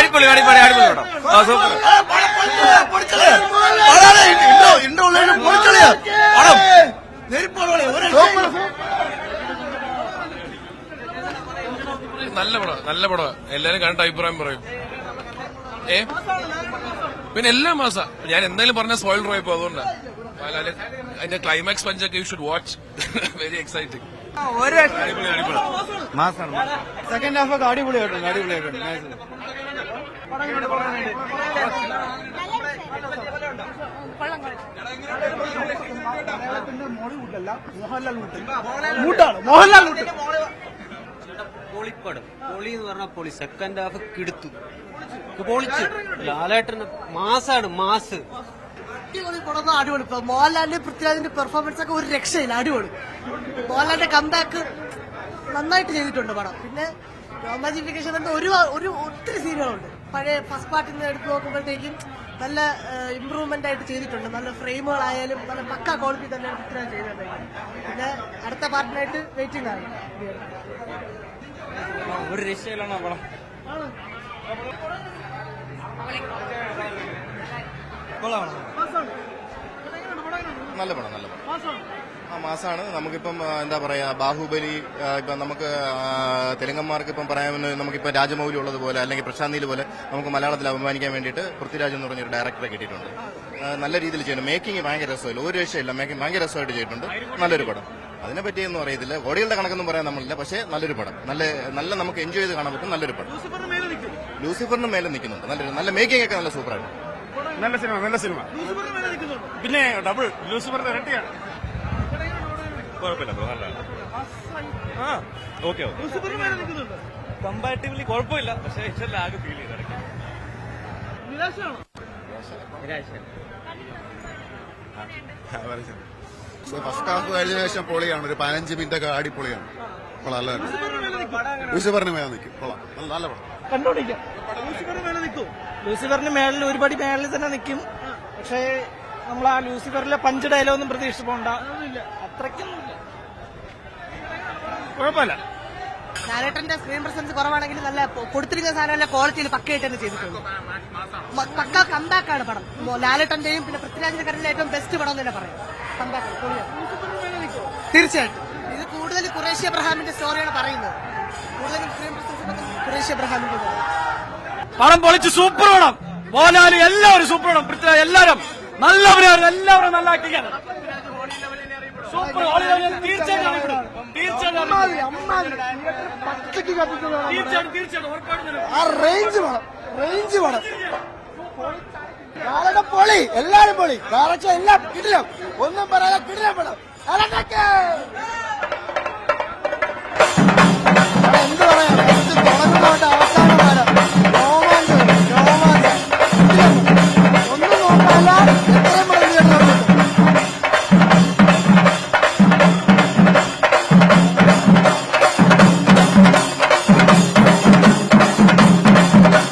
അടിപൊളി അടിപൊളി അടിപൊളി സൂപ്പർ. നല്ല പടം നല്ല പടം എല്ലാരും കണ്ട അഭിപ്രായം പറയും. ഏ? പിന്നെ എല്ലാ മാസ. ഞാൻ എന്തായാലും പറഞ്ഞ സോയിൽ റോയപ്പോ അതുകൊണ്ടാണ് അതിന്റെ climax പഞ്ചൊക്കെ you should watch very exciting second half ഒക്കെ അടിപൊളിയായിട്ടുണ്ട് അടിപൊളിയായിട്ടുണ്ട്. പൊളിപ്പടം. പൊളി എന്ന് പറഞ്ഞാൽ പൊളി. സെക്കൻഡ് ഹാഫ് കിടുത്തു. പൊളിച്ചു. ലാലേട്ടന് മാസാണ് മാസ്. അടിപൊളി പടം അടിപൊളി. മോഹൻലാലിന്റെ പൃഥ്വിരാജിന്റെ പെർഫോമൻസ് ഒക്കെ ഒരു രക്ഷയില്ല. അടിപൊളി. മോഹൻലാലിന്റെ കംബാക്ക് നന്നായിട്ട് ചെയ്തിട്ടുണ്ട് പടം. പിന്നെ രോമാജിഫിക്കേഷൻ ഒരു ഒരു ഒത്തിരി സീനുകളുണ്ട് പഴയ ഫസ്റ്റ് പാർട്ടിൽ നിന്ന് എടുത്ത് നോക്കുമ്പോഴത്തേക്കും നല്ല ഇമ്പ്രൂവ്മെന്റ് ആയിട്ട് ചെയ്തിട്ടുണ്ട്. നല്ല ഫ്രെയിമുകളായാലും നല്ല പക്ക ക്വാളിറ്റി തന്നെ ചിത്രം ചെയ്തിട്ടുണ്ട് പിന്നെ അടുത്ത പാർട്ടിനായിട്ട് വെയിറ്റിംഗ് ആണ്. ഒരു രക്ഷയിലാണ് പടം നല്ല പടം നല്ല പടം. ആ മാസമാണ് നമുക്കിപ്പം എന്താ പറയാ ബാഹുബലി ഇപ്പം നമുക്ക് തെലുങ്കന്മാർക്ക് ഇപ്പം പറയാമെന്ന് നമുക്കിപ്പം രാജമൗലി ഉള്ളതുപോലെ അല്ലെങ്കിൽ പ്രശാന്തിയിൽ പോലെ നമുക്ക് മലയാളത്തിൽ അഭിമാനിക്കാൻ വേണ്ടിയിട്ട് പൃഥ്വിരാജ് എന്ന് പറഞ്ഞൊരു ഡയറക്ടറെ കിട്ടിയിട്ടുണ്ട്. നല്ല രീതിയിൽ ചെയ്യുന്നു മേക്കിംഗ് ഭയങ്കര രസമില്ല ഒരു രക്ഷയില്ല. മേക്കിംഗ് ഭയങ്കര രസമായിട്ട് ചെയ്തിട്ടുണ്ട്. നല്ലൊരു പടം. അതിനെ പറ്റിയൊന്നും അറിയത്തില്ല. കോടികളുടെ കണക്കൊന്നും പറയാൻ നമ്മളില്ല. പക്ഷേ നല്ലൊരു പടം. നല്ല നല്ല നമുക്ക് എൻജോയ് ചെയ്ത് കാണാൻ പറ്റും നല്ലൊരു പടം. ലൂസിഫറിന് മേലെ നിൽക്കുന്നുണ്ട്. നല്ലൊരു നല്ല മേക്കിംഗ് ഒക്കെ നല്ല സൂപ്പറായിട്ട് നല്ല സിനിമ നല്ല സിനിമ. പിന്നെ ഡബിൾ ലൂസിഫറിന്റെ ഇരട്ടിയാണ്. കുഴപ്പമില്ല ബ്രോ നല്ലതാണ് ആ ഓക്കെ കമ്പാരിറ്റീവ്ലി കുഴപ്പമില്ല പക്ഷേ ഇച്ചിരി ലാഗ് ഫീൽ ചെയ്ത് ഇടയ്ക്ക് ഫസ്റ്റ് ഹാഫ് കഴിഞ്ഞ ശേഷം പൊളിയാണ് ഒരു പതിനഞ്ച് മിനിറ്റ് ഒക്കെ ആടി പൊളിയാണ്. കൊള്ളാം നല്ല പറഞ്ഞു മേലെ നിൽക്കും കൊള്ളാം നല്ല പടം. കണ്ടുപിടിക്കാം ലൂസിഫറിന് മേളിൽ ഒരുപടി മേളിൽ തന്നെ നിൽക്കും പക്ഷേ നമ്മൾ ആ ലൂസിഫറിലെ പഞ്ച് ഡയലോഗൊന്നും പ്രതീക്ഷിച്ച് പോണ്ട അത്രയ്ക്കൊന്നുമില്ല. കുഴപ്പമില്ല. ലാലേട്ടന്റെ സ്ക്രീൻ പ്രസൻസ് കുറവാണെങ്കിൽ നല്ല കൊടുത്തിരിക്കുന്ന സാധനം നല്ല ക്വാളിറ്റിയിൽ പക്കയായിട്ട് തന്നെ ചെയ്തിട്ടുണ്ട്. പക്ക കമ്പാക്ക് ആണ് പടം. മോ- ലാലേട്ടന്റെയും പിന്നെ പൃഥ്വിരാജിന്റെ കരയിലെ ഏറ്റവും ബെസ്റ്റ് പടം എന്ന് തന്നെ പറയാം. കമ്പാക്ക് തീർച്ചയായിട്ടും. ഇത് കൂടുതൽ കുറേശ്യ അബ്രഹാമിന്റെ സ്റ്റോറിയാണ് പറയുന്നത്. കൂടുതൽ സ്ക്രീൻ പ്രസൻസ് കുറേശ്യ അബ്രഹാമിന്റെ പടം പൊളിച്ച് സൂപ്പർ പടം. മോഹൻലാൽ എല്ലാവരും സൂപ്പർ പടം. പൃഥ്വിരാജ് എല്ലാവരും നല്ലവരാണ് എല്ലാവരും നല്ല സൂപ്പർ തീർച്ചയായിട്ടും. തീർച്ചയായിട്ടും. തീർച്ചയായിട്ടും ഉറപ്പായിട്ടും ആ റേഞ്ച് വേണം. റേഞ്ച് വേണം. പൊളി. എല്ലാരും പൊളി. കാരണം എല്ലാം കിടിലം. ഒന്നും പറയാതെ കിടിലം പടം